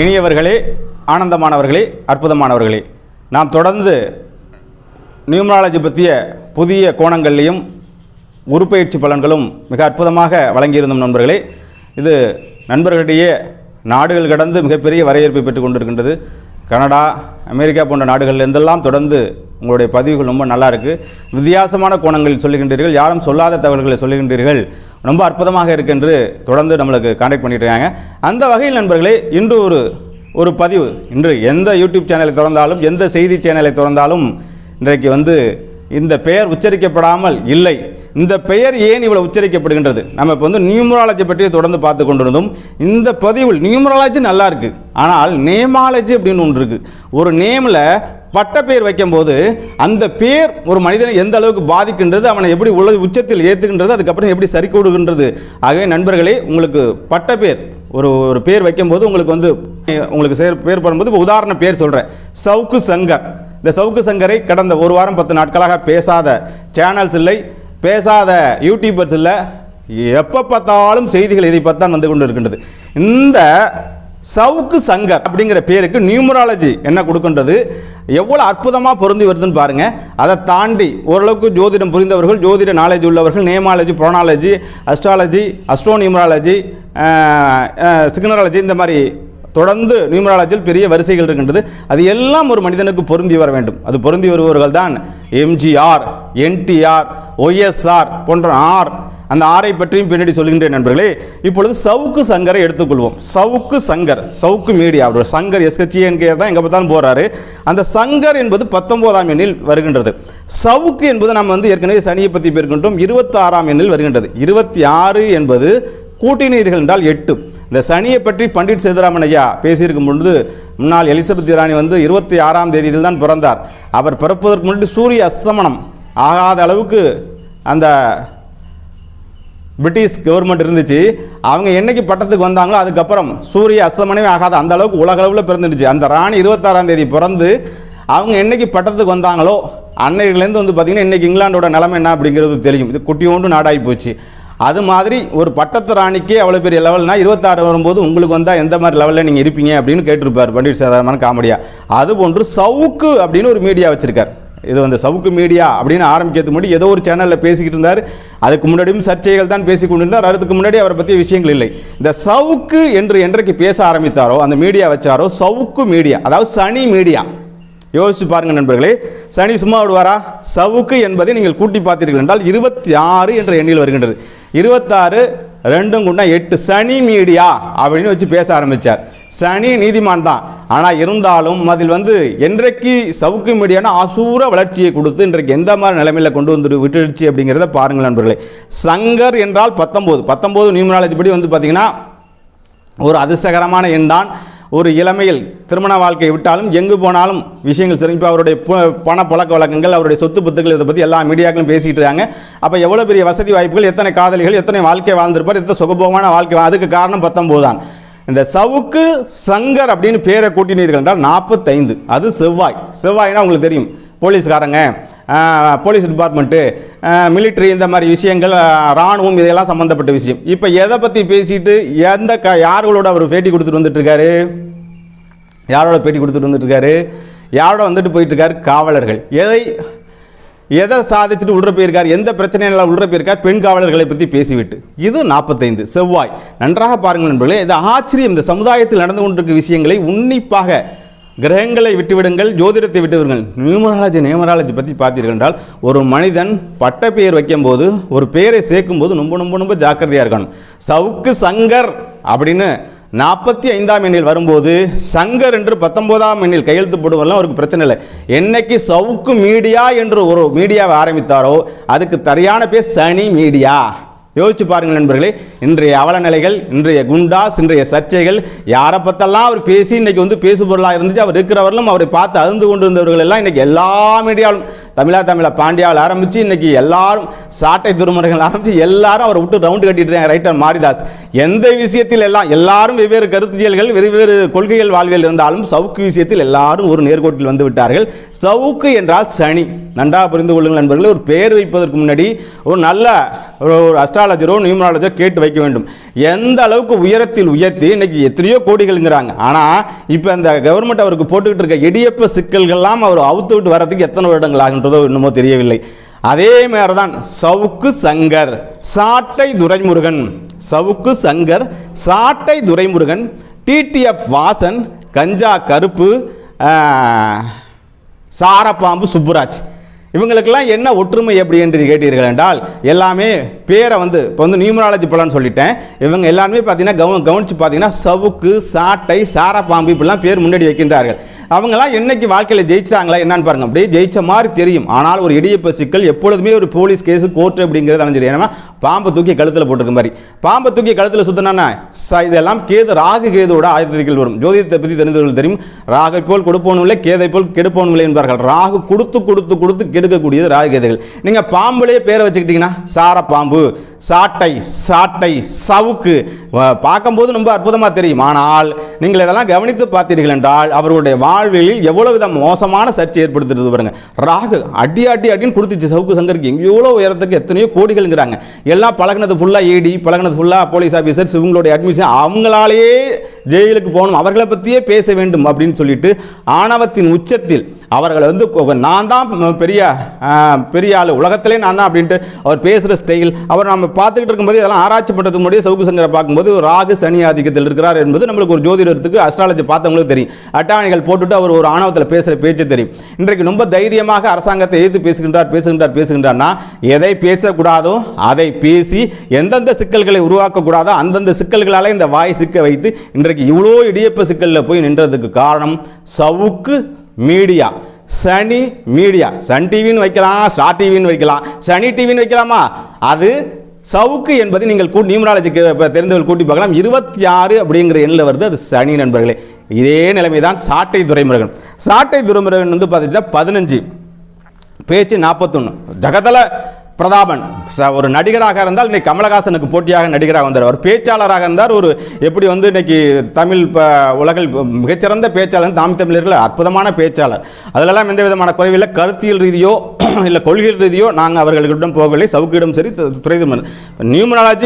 இனியவர்களே ஆனந்தமானவர்களே அற்புதமானவர்களே நாம் தொடர்ந்து நியூமராலஜி பற்றிய புதிய கோணங்கள்லேயும் உருப்பயிற்சி பலன்களும் மிக அற்புதமாக வழங்கியிருந்தோம் நண்பர்களே. இது நண்பர்களிடையே நாடுகள் கடந்து மிகப்பெரிய வரவேற்பை பெற்றுக் கொண்டிருக்கின்றது. கனடா அமெரிக்கா போன்ற நாடுகள் இருந்தெல்லாம் தொடர்ந்து உங்களுடைய பதிவுகள் ரொம்ப நல்லா இருக்குது வித்தியாசமான கோணங்களில் சொல்லுகின்றீர்கள் யாரும் சொல்லாத தகவல்களை சொல்லுகின்றீர்கள். ரொம்ப அற்புதமாக இருக்கு என்று தொடர்ந்து நம்மளுக்கு காண்டாக்ட் பண்ணிட்டு இருக்காங்க அந்த வகையில் நண்பர்களே இன்று ஒரு ஒரு பதிவு. இன்று எந்த யூடியூப் சேனலை திறந்தாலும் எந்த செய்தி சேனலை திறந்தாலும் இன்றைக்கு வந்து இந்த பெயர் உச்சரிக்கப்படாமல் இல்லை. இந்த பெயர் ஏன் இவ்வளவு உச்சரிக்கப்படுகின்றது? நம்ம இப்போ வந்து நியூமராலஜி பற்றி தொடர்ந்து பார்த்து கொண்டிருந்தோம். இந்த பதிவில் நியூமராலஜி நல்லா இருக்கு. ஆனால் நேமாலஜி அப்படின்னு ஒன்று இருக்கு. ஒரு நேமில் பட்ட பேர் வைக்கும்போது அந்த பேர் ஒரு மனிதனை எந்த அளவுக்கு பாதிக்கின்றது அவனை எப்படி உள்ள உச்சத்தில் ஏற்றுகின்றது அதுக்கப்புறம் எப்படி சரி கூடுகின்றது. ஆகவே நண்பர்களே உங்களுக்கு பட்ட பேர் ஒரு ஒரு பேர் வைக்கும்போது உங்களுக்கு வந்து உங்களுக்கு சேர் பேர் பண்ணும்போது இப்போ உதாரண பேர் சொல்கிறேன் சவுக்கு சங்கர். இந்த சவுக்கு சங்கரை கடந்த ஒரு வாரம் பத்து நாட்களாக பேசாத சேனல்ஸ் இல்லை. பேசாத யூடியூபர்ஸ் இல்லை எப்போ பார்த்தாலும் செய்திகள் இதை பற்றி தான் வந்து கொண்டு இருக்கின்றது. இந்த சவுக்கு சங்கர் அப்படிங்கிற பேருக்கு நியூமராலஜி என்ன கொடுக்கின்றது? எவ்வளோ அற்புதமாக பொருந்தி வருதுன்னு பாருங்கள் அதை தாண்டி ஓரளவுக்கு ஜோதிடம் புரிந்தவர்கள் ஜோதிட நாலேஜ் உள்ளவர்கள் namology phrenology astrology astro numerology signology இந்த மாதிரி தொடர்ந்து நியூமராலஜியில் பெரிய வரிசைகள் இருக்கின்றது. அது எல்லாம் ஒரு மனிதனுக்கு பொருந்தி வர வேண்டும். அது பொருந்தி வருபவர்கள் தான் எம்ஜிஆர் என்டிஆர் ஒய்எஸ்ஆர் போன்ற ஆர் அந்த ஆரை பற்றியும் பின்னாடி சொல்கின்றேன் நண்பர்களே. இப்பொழுது சவுக்கு சங்கரை எடுத்துக்கொள்வோம். சவுக்கு சங்கர் சவுக்கு மீடியா அவரோட சங்கர் எஸ்கச்சிஎன்கே தான் எங்கே பார்த்தாலும் போகிறாரு அந்த சங்கர் என்பது பத்தொம்போதாம் எண்ணில் வருகின்றது. சவுக்கு என்பது நம்ம வந்து ஏற்கனவே சனியை பற்றி பேர்கின்றோம் இருபத்தாறாம் எண்ணில் வருகின்றது. இருபத்தி ஆறு என்பது கூட்டினீர்கள் என்றால் எட்டு. இந்த சனியை பற்றி பண்டிட் சேதுராமன் ஐயா பேசியிருக்கும் பொழுது முன்னாள் எலிசபெத் இராணி வந்து இருபத்தி ஆறாம் தேதியில் தான் பிறந்தார். அவர் பிறப்பதற்கு முன்னாடி சூரிய அஸ்தமனம் ஆகாத அளவுக்கு அந்த பிரிட்டிஷ் கவர்மெண்ட் இருந்துச்சு. அவங்க என்னைக்கு பட்டத்துக்கு வந்தாங்களோ அதுக்கப்புறம் சூரிய அஸ்தமனமே ஆகாத அந்த அளவுக்கு உலகளவில் பிறந்துடுச்சு. அந்த ராணி இருபத்தாறாம் தேதி பிறந்து அவங்க என்னைக்கு பட்டத்துக்கு வந்தாங்களோ அன்னையிலேருந்து வந்து பார்த்திங்கன்னா இன்றைக்கி இங்கிலாண்டோட நிலைமை என்ன அப்படிங்கிறது தெரியும். இது குட்டியோண்டு நாடாகி போச்சு. அது மாதிரி ஒரு பட்டத்து ராணிக்கே அவ்வளோ பெரிய லெவல்னால் இருபத்தாறு வரும்போது உங்களுக்கு வந்தால் எந்த மாதிரி லெவலில் நீங்கள் இருப்பீங்க அப்படின்னு கேட்டிருப்பார் பண்டிட் காமெடியாக அது அதுபோன்று சவுக்கு அப்படின்னு ஒரு மீடியா வச்சுருக்கார். இது வந்து சவுக்கு மீடியா அப்படின்னு ஆரம்பிக்கிறதுக்கு முன்னாடி ஏதோ ஒரு சேனலில் பேசிக்கிட்டு இருந்தார். அதுக்கு முன்னாடியும் சர்ச்சைகள் தான் பேசி கொண்டிருந்தார். அதுக்கு முன்னாடி அவரை பற்றிய விஷயங்கள் இல்லை. இந்த சவுக்கு என்று என்றைக்கு பேச ஆரம்பித்தாரோ அந்த மீடியா வச்சாரோ சவுக்கு மீடியா அதாவது சனி மீடியா யோசிச்சு பாருங்க நண்பர்களே சனி சும்மா விடுவாரா? சவுக்கு என்பதை நீங்கள் கூட்டி பார்த்தீர்கள் என்றால் இருபத்தி ஆறு என்ற எண்ணில் வருகின்றது. இருபத்தாறு ரெண்டும் குண்டா எட்டு. சனி மீடியா அப்படின்னு வச்சு பேச ஆரம்பித்தார் சனி நீதிமான் தான். ஆனால் இருந்தாலும் அதில் வந்து என்றைக்கு சவுக்கு மீடியானா அசூர வளர்ச்சியை கொடுத்து இன்றைக்கு எந்த மாதிரி நிலைமையில் கொண்டு வந்து விட்டுடுச்சு அப்படிங்கிறத பாருங்கள் நண்பர்களே. சங்கர் என்றால் பத்தொம்போது பத்தொம்போது நியூமராலஜி படி வந்து பார்த்தீங்கன்னா ஒரு அதிர்ஷ்டகரமான எண் தான். ஒரு இளமையில் திருமண வாழ்க்கையை விட்டாலும் எங்கு போனாலும் விஷயங்கள் சரி இப்போ அவருடைய பண பழக்க வழக்கங்கள் அவருடைய சொத்து பத்துக்கள் இதை பற்றி எல்லா மீடியாக்களும் பேசிகிட்டு இருக்காங்க. அப்போ எவ்வளோ பெரிய வசதி வாய்ப்புகள் எத்தனை காதலிகள் எத்தனை வாழ்க்கை வாழ்ந்திருப்பார் எத்தனை சுகபோகமான வாழ்க்கை அதுக்கு காரணம் பத்தொம்போது தான். இந்த சவுக்கு சங்கர் அப்படின்னு பேரை கூட்டினீர்கள் என்றால் நாற்பத்தைந்து. அது செவ்வாய். செவ்வாய்னா உங்களுக்கு தெரியும். போலீஸ்காரங்க போலீஸ் டிபார்ட்மெண்ட்டு மிலிட்ரி இந்த மாதிரி விஷயங்கள் இராணுவம் ராணுவம் இதெல்லாம் சம்மந்தப்பட்ட விஷயம். இப்போ எதை பற்றி பேசிட்டு எந்த க யார்களோட அவர் பேட்டி கொடுத்துட்டு வந்துட்டு இருக்காரு யாரோட பேட்டி கொடுத்துட்டு வந்துட்டு இருக்காரு யாரோட வந்துட்டு போயிட்டு இருக்காரு காவலர்கள். எதை எதை சாதிச்சுட்டு உள்ள போயிருக்கார் எந்த பிரச்சனையில உள்ள போயிருக்கார் பெண் காவலர்களை பற்றி பேசிவிட்டு. இது நாற்பத்தைந்து செவ்வாய். நன்றாக பாருங்கள் நண்பர்களே இது ஆச்சரியம் இந்த சமுதாயத்தில் நடந்து கொண்டிருக்க விஷயங்களை உன்னிப்பாக கிரகங்களை விட்டுவிடுங்கள் ஜோதிடத்தை விட்டுவிடுங்கள். நியூமராலஜி நியூமராலஜி பற்றி பார்த்தீர்கள் என்றால் ஒரு மனிதன் பட்ட பெயர் வைக்கும்போது ஒரு பெயரை சேர்க்கும்போது ரொம்ப ரொம்ப ரொம்ப ஜாக்கிரதையாக இருக்கணும். சவுக்கு சங்கர் அப்படின்னு நாற்பத்தி ஐந்தாம் எண்ணில் வரும்போது சங்கர் என்று பத்தொன்பதாம் எண்ணில் கையெழுத்து போடுவதெல்லாம் அவருக்கு பிரச்சனை இல்லை. என்னைக்கு சவுக்கு மீடியா என்று ஒரு மீடியாவை ஆரம்பித்தாரோ அதுக்கு சரியான பேர் சனி மீடியா. யோசிச்சு பாருங்கள் நண்பர்களே இன்றைய அவலநிலைகள் இன்றைய குண்டாஸ் இன்றைய சர்ச்சைகள் யாரை பற்றெல்லாம் அவர் பேசி இன்றைக்கி வந்து பேசுபொருளாக இருந்துச்சு அவர் இருக்கிறவர்களும் அவரை பார்த்து அழுந்து கொண்டு வந்தவர்கள் எல்லாம் இன்றைக்கி எல்லா மீடியாவிலும் தமிழா தமிழா பாண்டியாவில் ஆரம்பித்து இன்றைக்கி எல்லாரும் சாட்டை துருமுறைகள் ஆரம்பித்து எல்லாரும் அவரை விட்டு ரவுண்டு கட்டிட்டு இருக்காங்க ரைட்டர் மாரிதாஸ். எந்த விஷயத்தில் எல்லாம் எல்லாரும் வெவ்வேறு கருத்தியல்கள் வெவ்வேறு கொள்கைகள் வாழ்வியல் இருந்தாலும் சவுக்கு விஷயத்தில் எல்லாரும் ஒரு நேர்கோட்டில் வந்து விட்டார்கள். சவுக்கு என்றால் சனி. நன்றாக புரிந்து கொள்ளுங்கள் நண்பர்களே ஒரு பெயர் வைப்பதற்கு முன்னாடி ஒரு நல்ல ஒரு ஒரு அஸ்ட்ராலஜரோ நியூமராலஜோ கேட்டு வைக்க வேண்டும். எந்த அளவுக்கு உயரத்தில் உயர்த்தி இன்னைக்கு எத்தனையோ கோடிகள்ங்கிறாங்க. ஆனால் இப்போ அந்த கவர்மெண்ட் அவருக்கு போட்டுக்கிட்டு இருக்க இடியப்ப சிக்கல்கள்லாம் அவர் அவுத்து விட்டு வரதுக்கு எத்தனை வருடங்கள் ஆகின்றதோ இன்னமோ தெரியவில்லை. அதே மாதிரி தான் சவுக்கு சங்கர் சாட்டை துரைமுருகன் சவுக்கு சங்கர் சாட்டை துரைமுருகன் டிடிஎஃப் வாசன் கஞ்சா கருப்பு சாரப்பாம்பு சுப்புராஜ். இவங்களுக்கெல்லாம் என்ன ஒற்றுமை எப்படி என்று கேட்டீர்கள் என்றால் எல்லாமே பேரை வந்து இப்போ வந்து நியூமராலஜி பலன்னு சொல்லிட்டேன். இவங்க எல்லாருமே பார்த்தீங்கன்னா கவ கவனித்து பார்த்தீங்கன்னா சவுக்கு சாட்டை சாரப்பாம்பு இப்படிலாம் பேர் முன்னாடி வைக்கின்றார்கள். அவங்களாம் என்னைக்கு வாழ்க்கையில் ஜெயிச்சாங்களா என்னன்னு பாருங்க. அப்படியே ஜெயிச்ச மாதிரி தெரியும். ஆனால் ஒரு இடியப்ப சிக்கல் எப்பொழுதுமே ஒரு போலீஸ் கேஸ் கோர்ட் அப்படிங்கிறது அலைஞ்சிடும் ஏன்னா பாம்பை தூக்கி கழுத்தில் போட்டிருக்க மாதிரி. பாம்பை தூக்கி கழுத்தில் சுத்தினா இதெல்லாம் கேது ராகு கேதோட ஆயுதத்தில் வரும். ஜோதிடத்தை பற்றி தெரிந்தவர்கள் தெரியும். ராகை போல் கொடுப்பவனும் கேதை போல் கெடுப்பவனும் என்பார்கள். ராகு கொடுத்து கொடுத்து கொடுத்து கெடுக்கக்கூடியது ராகு கேதைகள். நீங்கள் பாம்புலேயே பேரை வச்சுக்கிட்டீங்கன்னா சார பாம்பு சாட்டை சாட்டை சவுக்கு. பார்க்கும்போது ரொம்ப அற்புதமாக தெரியும். ஆனால் நீங்கள் இதெல்லாம் கவனித்து பார்த்தீர்கள் என்றால் அவர்களுடைய வாழ்வில் எவ்வளவு வித மோசமான சர்ச்சை ஏற்படுத்துறது பாருங்க. ராகு அடி அடி அடின்னு கொடுத்துச்சு சவுக்கு சங்கருக்கு. எவ்வளோ உயரத்துக்கு எத்தனையோ கோடிகள்ங்கிறாங்க. எல்லாம் பழகினது ஃபுல்லாக ஏடி பழகினது ஃபுல்லாக போலீஸ் ஆஃபீஸர்ஸ் இவங்களுடைய அட்மிஷன் அவங்களாலேயே ஜெயிலுக்கு போகணும். அவர்களை பற்றியே பேச வேண்டும் அப்படின்னு சொல்லிட்டு ஆணவத்தின் உச்சத்தில் அவர்களை வந்து நான் தான் பெரிய பெரிய ஆள். உலகத்திலே நான் தான் அப்படின்ட்டு அவர் பேசுகிற ஸ்டைல் அவர் நம்ம பார்த்துக்கிட்டு இருக்கும்போது இதெல்லாம் ஆராய்ச்சி பண்ணுறதுக்கு முன்னாடியே சவுக்கு சங்கரை பார்க்கும்போது ராகு சனி ஆதிக்கத்தில் இருக்கிறார் என்பது நம்மளுக்கு ஒரு ஜோதிடத்துக்கு அஸ்ட்ராலஜி பார்த்தவங்களுக்கு தெரியும். அட்டாணிகள் போட்டுட்டு அவர் ஒரு ஆணவத்தில் பேசுகிற பேச்சு தெரியும். இன்றைக்கு ரொம்ப தைரியமாக அரசாங்கத்தை எதிர்த்து பேசுகின்றார் பேசுகின்றார் பேசுகின்றார்னா எதை பேசக்கூடாதோ அதை பேசி எந்தெந்த சிக்கல்களை உருவாக்கக்கூடாதோ அந்தந்த சிக்கல்களால் இந்த வாய் சிக்க வைத்து இன்றைக்கு இவ்வளோ இடியப்ப சிக்கலில் போய் நின்றதுக்கு காரணம் சவுக்கு மீடியா. சனி மீடியா. சன் டிவின்னு வைக்கலாம் ஸ்டார் டிவின்னு வைக்கலாம். சனி டிவின்னு வைக்கலாமா? அது சவுக்கு என்பதை நீங்கள் கூ நியூமராலஜிக்கு தெரிந்தவர்கள் கூட்டி பார்க்கலாம். இருபத்தி ஆறு அப்படிங்கிற எண்ணில் வருது அது சனி நண்பர்களே. இதே நிலைமை தான் சாட்டை துறைமுருகன் சாட்டை துறைமுருகன் வந்து பார்த்தீங்கன்னா பதினஞ்சு. பேச்சு நாற்பத்தொன்று ஜகத்தில் பிரதாபன். ச- ஒரு நடிகராக இருந்தால் இன்றைக்கி கமலஹாசனுக்கு போட்டியாக நடிகராக வந்தார். அவர் பேச்சாளராக இருந்தார். ஒரு எப்படி வந்து இன்னைக்கு தமிழ் இப்போ உலகில் மிகச்சிறந்த பேச்சாளர் தாம் தமிழர்கள் அற்புதமான பேச்சாளர். அதிலெல்லாம் எந்த விதமான குறைவில்லை கருத்தியல் ரீதியோ இல்லை கொள்கையில் ரீதியோ நாங்கள் அவர்களிடம் போகவில்லை. சவுக்கிடம் சரி து- துறை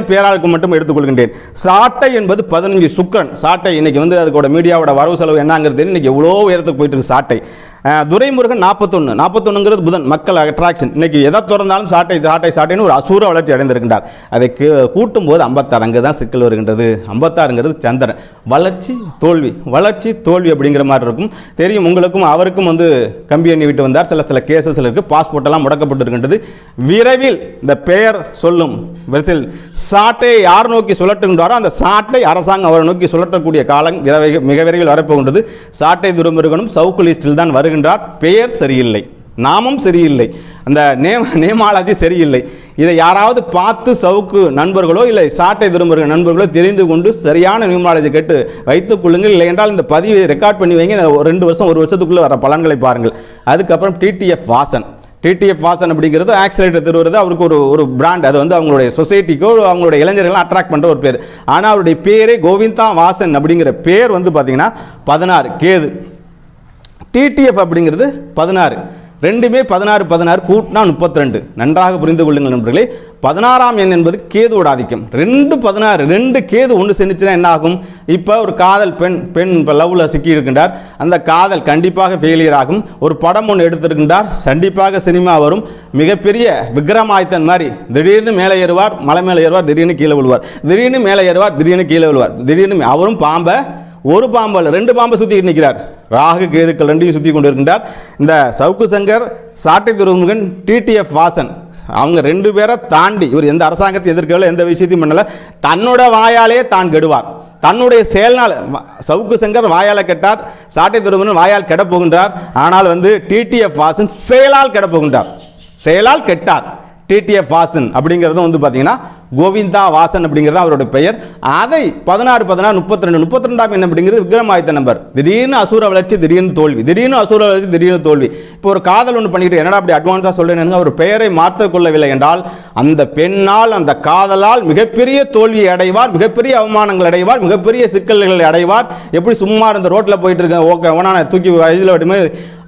பேராளுக்கு மட்டும் எடுத்துக்கொள்கின்றேன். சாட்டை என்பது பதினஞ்சு சுக்கரன். சாட்டை இன்றைக்கி வந்து அதுக்கோட மீடியாவோட வரவு செலவு என்னங்கிறது இன்றைக்கி எவ்வளோ உயரத்துக்கு போயிட்டு இருக்கு சாட்டை. துரைமுருகன் நாற்பத்தொன்று நாற்பத்தொன்னுங்கிறது புதன் மக்கள் அட்ராக்ஷன் இன்னைக்கு எதை திறந்தாலும் சாட்டை சாட்டை சாட்டைன்னு ஒரு அசூர வளர்ச்சி அடைந்திருக்கின்றார். அதை கூட்டும் போது ஐம்பத்தாறு அங்கே தான் சிக்கல் வருகின்றது. ஐம்பத்தாறுங்கிறது சந்திரன். வளர்ச்சி தோல்வி. வளர்ச்சி தோல்வி அப்படிங்கிற மாதிரி இருக்கும். தெரியும் உங்களுக்கும் அவருக்கும் வந்து கம்பி எண்ணி விட்டு வந்தார். சில சில கேசஸில் இருக்குது பாஸ்போர்ட் எல்லாம் முடக்கப்பட்டிருக்கின்றது. விரைவில் இந்த பெயர் சொல்லும் வரிசையில் சாட்டை யார் நோக்கி சுழட்டுகின்றாரோ அந்த சாட்டை அரசாங்கம் அவரை நோக்கி சுழட்டக்கூடிய காலம் விரைவில் மிக விரைவில் வரப்போகின்றது. சாட்டை துரைமுருகனும் சவுக்கு லிஸ்டில் தான் வருகின்றார் பெயர் சரியில்லை நாமம் சரியில்லை அந்த நேம் நேமாலஜி சரியில்லை. இதை யாராவது பார்த்து சவுக்கு நண்பர்களோ இல்லை சாட்டை திரும்புகிற நண்பர்களோ தெரிந்து கொண்டு சரியான நியூமாலஜி கேட்டு வைத்துக் கொள்ளுங்கள். இல்லை என்றால் இந்த பதிவை ரெக்கார்ட் பண்ணி வைங்க ரெண்டு வருஷம் ஒரு வருஷத்துக்குள்ளே வர பலன்களை பாருங்கள். அதுக்கப்புறம் டிடிஎஃப் வாசன். டிடிஎஃப் வாசன் அப்படிங்கிறது ஆக்சிலேட்டர் திருவுறது அவருக்கு ஒரு ஒரு பிராண்ட் அது வந்து அவங்களுடைய சொசைட்டிக்கோ அவங்களுடைய இளைஞர்கள்லாம் அட்ராக்ட் பண்ணுற ஒரு பேர். ஆனால் அவருடைய பேரே கோவிந்தா வாசன் அப்படிங்கிற பேர் வந்து பார்த்தீங்கன்னா பதினாறு கேது. டிடிஎஃப் அப்படிங்கிறது பதினாறு. ரெண்டுமே பதினாறு பதினாறு கூட்டினா முப்பத்தி ரெண்டு நன்றாக புரிந்து கொள்ளுங்கள் நண்பர்களே. பதினாறாம் எண் என்பது கேதுவோட ஆதிக்கம். ரெண்டு பதினாறு ரெண்டு கேது ஒன்று செஞ்சுச்சுன்னா என்ன ஆகும்? இப்போ ஒரு காதல் பெண் பெண் இப்போ லவ்வில் சிக்கி இருக்கின்றார். அந்த காதல் கண்டிப்பாக ஃபெயிலியர் ஆகும். ஒரு படம் ஒன்று எடுத்திருக்கின்றார். கண்டிப்பாக சினிமா வரும். மிகப்பெரிய விக்ரமாயத்தன் மாதிரி திடீர்னு மேலே ஏறுவார் மலை மேலே ஏறுவார் திடீர்னு கீழே விழுவார். திடீர்னு மேலே ஏறுவார் திடீர்னு கீழே விழுவார். திடீர்னு அவரும் பாம்பை ஒரு பாம்பல் ரெண்டு பாம்பை சுற்றிக்கிட்டு நிற்கிறார். ராகு கேதுக்கள் ரெண்டையும் சுற்றி கொண்டு இருக்கின்றார் இந்த சவுக்கு சங்கர் சாட்டை துருமுகன் டிடிஎஃப் வாசன் அவங்க ரெண்டு பேரை தாண்டி இவர் எந்த அரசாங்கத்தை எதிர்க்கவில்லை எந்த விஷயத்தையும் பண்ணலை. தன்னோட வாயாலே தான் கெடுவார். தன்னுடைய செயல்னால் சவுக்கு சங்கர் வாயால் கெட்டார் சாட்டை துருமுகன் வாயால் கெடப்போகின்றார் ஆனால் வந்து டிடிஎஃப் வாசன் செயலால் கெடப்போகின்றார் செயலால் கெட்டார். டிடிஎஃப் வாசன் அப்படிங்கிறதும் வந்து பார்த்தீங்கன்னா கோவிந்தா வாசன் அப்படிங்கிறது அவரோட பெயர். அதை பதினாறு பதினாறு முப்பத்தி ரெண்டு முப்பத்தி ரெண்டாம் எண் அப்படிங்கிறது விக்ரமாதித்த நம்பர். திடீர்னு அசூர வளர்ச்சி திடீர்னு தோல்வி. திடீர்னு அசூர வளர்ச்சி திடீர்னு தோல்வி. இப்போ ஒரு காதல் ஒன்று பண்ணிட்டு என்னடா அப்படி அட்வான்ஸாக சொல்றேன்னு அவர் பெயரை மாற்றிக் கொள்ளவில்லை என்றால் அந்த பெண்ணால் அந்த காதலால் மிகப்பெரிய தோல்வியை அடைவார் மிகப்பெரிய அவமானங்கள் அடைவார் மிகப்பெரிய சிக்கல்களை அடைவார். எப்படி சும்மா இருந்த ரோட்டில் போயிட்டு இருக்கேன் ஓகே வேணா தூக்கி வயதில் விட்டுமே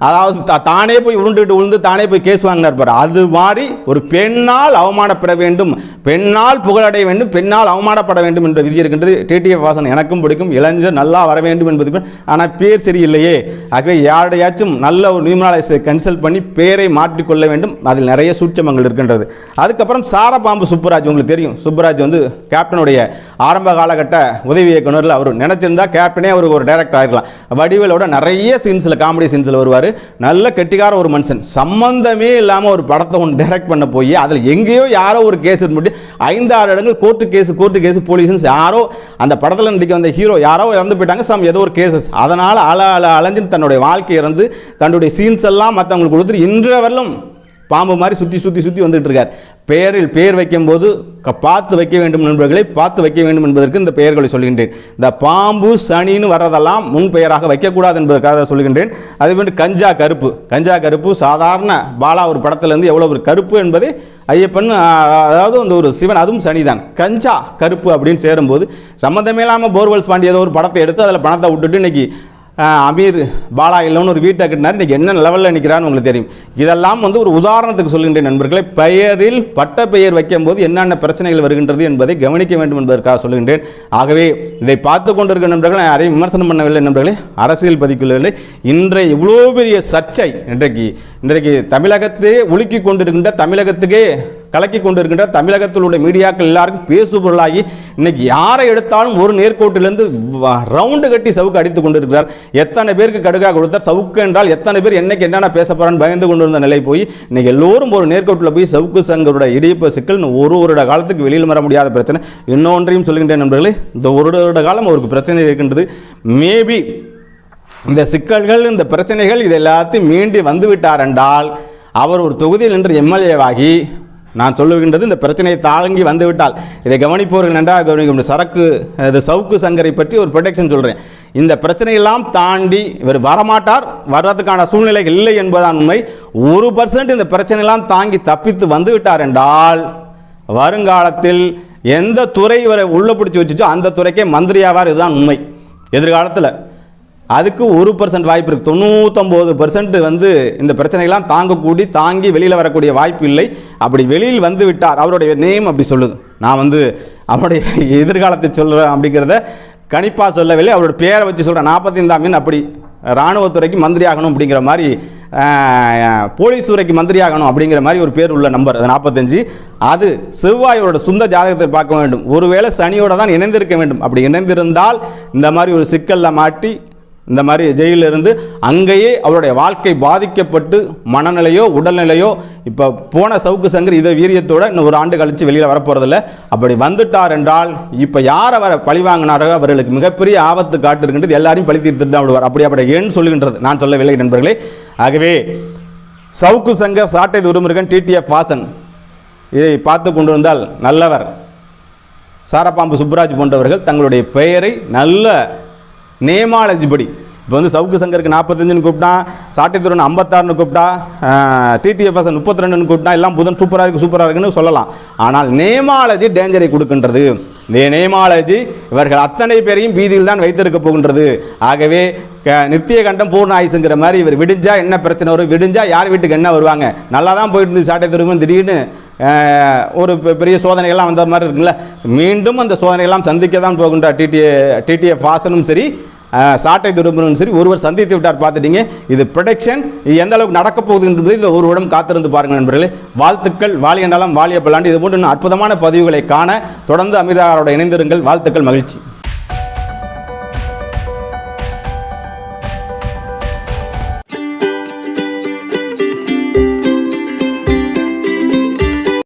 அதாவது தானே போய் உருண்டுட்டு உழுந்து தானே போய் கேஸ் வாங்கினார் பாரு. அது மாதிரி ஒரு பெண்ணால் அவமானப்பட வேண்டும். பெண்ணால் புகழடைய வேண்டும் பெண்ணால் அவமானப்பட வேண்டும் என்ற விதி இருக்கின்றது. டிடிஎஃப் வாசன் எனக்கும் பிடிக்கும். இளைஞர் நல்லா வர வேண்டும் என்பது ஆனால் பேர் சரியில்லையே. ஆகவே யாரையாச்சும் நல்ல ஒரு நியூமராலஜிஸ்டை கன்சல்ட் பண்ணி பேரை மாற்றிக்கொள்ள வேண்டும். அதில் நிறைய சூட்சமங்கள் இருக்கின்றது. அதுக்கப்புறம் சாரபாம்பு சுப்புராஜ் உங்களுக்கு தெரியும். சுப்புராஜ் வந்து கேப்டனுடைய ஆரம்ப காலகட்ட உதவி இயக்குனரில் அவர் நினைச்சிருந்தா கேப்டனே அவருக்கு ஒரு டைரக்டர் ஆகிருக்கலாம் வடிவேலோட நிறைய சீன்ஸில் காமெடி சீன்ஸில் வருவார். நல்ல கெட்டிக்கார ஒரு மனுஷன். சம்பந்தமே இல்லாமல் ஒரு படத்தை ஒன்று டைரக்ட் பண்ண போய் அதில் எங்கேயோ யாரோ ஒரு கேஸ் இருந்து ஐந்து ஆறு இடங்கள் கோர்ட்டு கேஸ் கோர்ட்டு கேஸ் போலீஸ்னு யாரோ அந்த படத்தில் நடிக்க வந்த ஹீரோ யாரோ இறந்து போயிட்டாங்க. சம் ஏதோ ஒரு கேசஸ் அதனால் அல அல அலைஞ்சு தன்னுடைய வாழ்க்கை இறந்து தன்னுடைய சீன்ஸ் எல்லாம் மற்றவங்களுக்கு கொடுத்துட்டு இன்று வரலும் பாம்பு மாதிரி சுற்றி சுற்றி சுற்றி வந்துட்டு இருக்கார். பெயரில் பெயர் வைக்கும்போது க- பார்த்து வைக்க வேண்டும் நண்பர்களை பார்த்து வைக்க வேண்டும் என்பதற்கு இந்த பெயர்களை சொல்கின்றேன். இந்த பாம்பு சனின்னு வர்றதெல்லாம் முன் பெயராக வைக்கக்கூடாது என்பதற்காக சொல்கின்றேன். அதே கஞ்சா கருப்பு. கஞ்சா கருப்பு சாதாரண பாலா ஒரு படத்துலேருந்து எவ்வளோ ஒரு கருப்பு என்பதை ஐயப்பன் அதாவது அந்த ஒரு சிவன் அதுவும் சனிதான். கஞ்சா கருப்பு அப்படின்னு சேரும்போது சம்மந்தமே இல்லாமல் போர்வெல்ஸ் பாண்டி ஏதோ ஒரு படத்தை எடுத்து அதில் பணத்தை விட்டுட்டு இன்னைக்கு அமீர் பாலா இல்லைன்னு ஒரு வீட்டை கட்டினார். இன்றைக்கி என்ன லெவலில் நிற்கிறான்னு உங்களுக்கு தெரியும். இதெல்லாம் வந்து ஒரு உதாரணத்துக்கு சொல்கின்றேன் நண்பர்களே. பெயரில் பட்ட பெயர் வைக்கும்போது என்னென்ன பிரச்சனைகள் வருகின்றது என்பதை கவனிக்க வேண்டும் என்பதற்காக சொல்கின்றேன். ஆகவே இதை பார்த்து கொண்டிருக்கிற நண்பர்கள் நான் யாரையும் விமர்சனம் பண்ணவில்லை நண்பர்களே. அரசியல் பதிக்கவில்லை. இன்றைய இவ்வளோ பெரிய சர்ச்சை இன்றைக்கு இன்றைக்கு தமிழகத்தையே உலுக்கி கொண்டிருக்கின்ற தமிழகத்துக்கே கலக்கி கொண்டிருக்கின்ற தமிழகத்தில் உள்ள மீடியாக்கள் எல்லாருக்கும் பேசுபொருளாகி இன்னைக்கு யாரை எடுத்தாலும் ஒரு நேர்கோட்டிலிருந்து வ- ரவுண்டு கட்டி சவுக்கு அடித்து கொண்டிருக்கிறார். எத்தனை பேருக்கு கடுகாக கொடுத்தார்? சவுக்கு என்றால் எத்தனை பேர் என்னைக்கு என்னென்ன பேச போறான்னு பயந்து கொண்டிருந்த நிலை போய் இன்னைக்கு எல்லோரும் ஒரு நேர்கோட்டில் போய் சவுக்கு சங்கரோட இடிப்பு சிக்கல் ஒரு வருட காலத்துக்கு வெளியில் வர முடியாத பிரச்சனை. இன்னொன்றையும் சொல்கின்றேன் நண்பர்களே இந்த ஒரு வருட காலம் அவருக்கு பிரச்சனை இருக்கின்றது. மேபி இந்த சிக்கல்கள் இந்த பிரச்சனைகள் இது எல்லாத்தையும் மீண்டு வந்து என்றால் அவர் ஒரு தொகுதியில் நின்று எம்எல்ஏவாகி நான் சொல்லுகின்றது இந்த பிரச்சனையை தாங்கி வந்துவிட்டால். இதை கவனிப்பவர்கள் நன்றாக கவனிக்கும் சரக்கு இது சவுக்கு சங்கரை பற்றி ஒரு ப்ரொடெக்ஷன் சொல்கிறேன் இந்த பிரச்சனையெல்லாம் தாண்டி இவர் வரமாட்டார். வர்றதுக்கான சூழ்நிலைகள் இல்லை என்பதான் உண்மை. ஒரு பர்சன்ட் இந்த பிரச்சனையெல்லாம் தாங்கி தப்பித்து வந்து விட்டார் என்றால் வருங்காலத்தில் எந்த துறை இவரை உள்ளே பிடிச்சி வச்சுச்சோ அந்த துறைக்கே மந்திரியாவார். இதுதான் உண்மை. எதிர்காலத்தில் அதுக்கு ஒரு பர்சன்ட் வாய்ப்பு இருக்குது தொண்ணூத்தொம்பது பர்சன்ட் வந்து இந்த பிரச்சனைகள்லாம் தாங்கக்கூடி தாங்கி வெளியில் வரக்கூடிய வாய்ப்பு இல்லை. அப்படி வெளியில் வந்து விட்டார் அவருடைய நேம் அப்படி சொல்லுது. நான் வந்து அவருடைய எதிர்காலத்தை சொல்கிறேன் அப்படிங்கிறத கணிப்பாக சொல்லவில்லை. அவரோட பேரை வச்சு சொல்கிறேன் நாற்பத்தைந்தாம் மீன் அப்படி இராணுவத்துறைக்கு மந்திரி ஆகணும் அப்படிங்கிற மாதிரி போலீஸ் துறைக்கு மந்திரி ஆகணும் அப்படிங்கிற மாதிரி ஒரு பேர் உள்ள நம்பர் அது நாற்பத்தஞ்சு. அது செவ்வாயோட சொந்த ஜாதகத்தை பார்க்க வேண்டும். ஒருவேளை சனியோட தான் இணைந்திருக்க வேண்டும். அப்படி இணைந்திருந்தால் இந்த மாதிரி ஒரு சிக்கலில் மாட்டி இந்த மாதிரி ஜெயிலில் இருந்து அங்கேயே அவருடைய வாழ்க்கை பாதிக்கப்பட்டு மனநிலையோ உடல்நிலையோ இப்போ போன சவுக்கு சங்கர் இதை வீரியத்தோடு இன்னும் ஒரு ஆண்டு கழித்து வெளியில் வரப்போகிறதில்ல அப்படி வந்துட்டார் என்றால் இப்போ யார் அவரை பழி வாங்கினாரோ அவர்களுக்கு மிகப்பெரிய ஆபத்து காட்டுருக்கின்றது. எல்லாரையும் பழி தீர்த்துட்டு தான் விடுவார். அப்படி அப்படி ஏன்னு சொல்லுகின்றது? நான் சொல்லவில்லை நண்பர்களே. ஆகவே சவுக்கு சங்கர் சாட்டை துருமுருகன் டிடிஎஃப் வாசன் இதை பார்த்து கொண்டு வந்தால் நல்லவர். சாரப்பாம்பு சுப்புராஜ் போன்றவர்கள் தங்களுடைய பெயரை நல்ல நேமாலஜி படி. இப்போ வந்து சவுக்கு சங்கருக்கு நாற்பத்தஞ்சுன்னு கூப்பிட்டா சாட்டித்துறன் ஐம்பத்தாறுன்னு கூப்பிட்டா டிடிஎஃப்எஸ் முப்பத்தி ரெண்டுன்னு கூப்பிட்டா எல்லாம் புதன் சூப்பராக இருக்குது சூப்பராக இருக்குன்னு சொல்லலாம். ஆனால் நேமாலஜி டேஞ்சரை கொடுக்கின்றது. இந்த நேமாலஜி இவர்கள் அத்தனை பேரையும் பீதியில் தான் வைத்திருக்க போகின்றது. ஆகவே க- நித்திய கண்டம் பூர்ண ஆயுசுங்கிற மாதிரி இவர் விடிஞ்சா என்ன பிரச்சனை வரும்? விடிஞ்சா யார் வீட்டுக்கு என்ன வருவாங்க? நல்லா தான் போயிட்டு இருந்து சாட்டை திரும்ப திடீர்னு ஒரு பெ- பெரிய சோதனைகள்லாம் வந்த மாதிரி இருக்குல்ல. மீண்டும் அந்த சோதனைகள்லாம் சந்திக்க தான் போகின்றார் டிடிஏ டிடிஎஃப் வாசனும் சரி சாட்டை துரும்பனும் சரி ஒருவர் சந்தித்து விட்டார் பார்த்துட்டீங்க. இது ப்ரொடெக்ஷன் இது எந்த அளவுக்கு நடக்க போகுதுன்றது இந்த ஒரு வருடம் காத்திருந்து பாருங்கள் நண்பர்களே. வாழ்த்துக்கள் வாலிய நலம் வாலிய பல்லாண்டு இது போன்ற இன்னும் அற்புதமான பதிவுகளை காண தொடர்ந்து அமிர்தாரோட இணைந்திருங்கள். வாழ்த்துக்கள் மகிழ்ச்சி.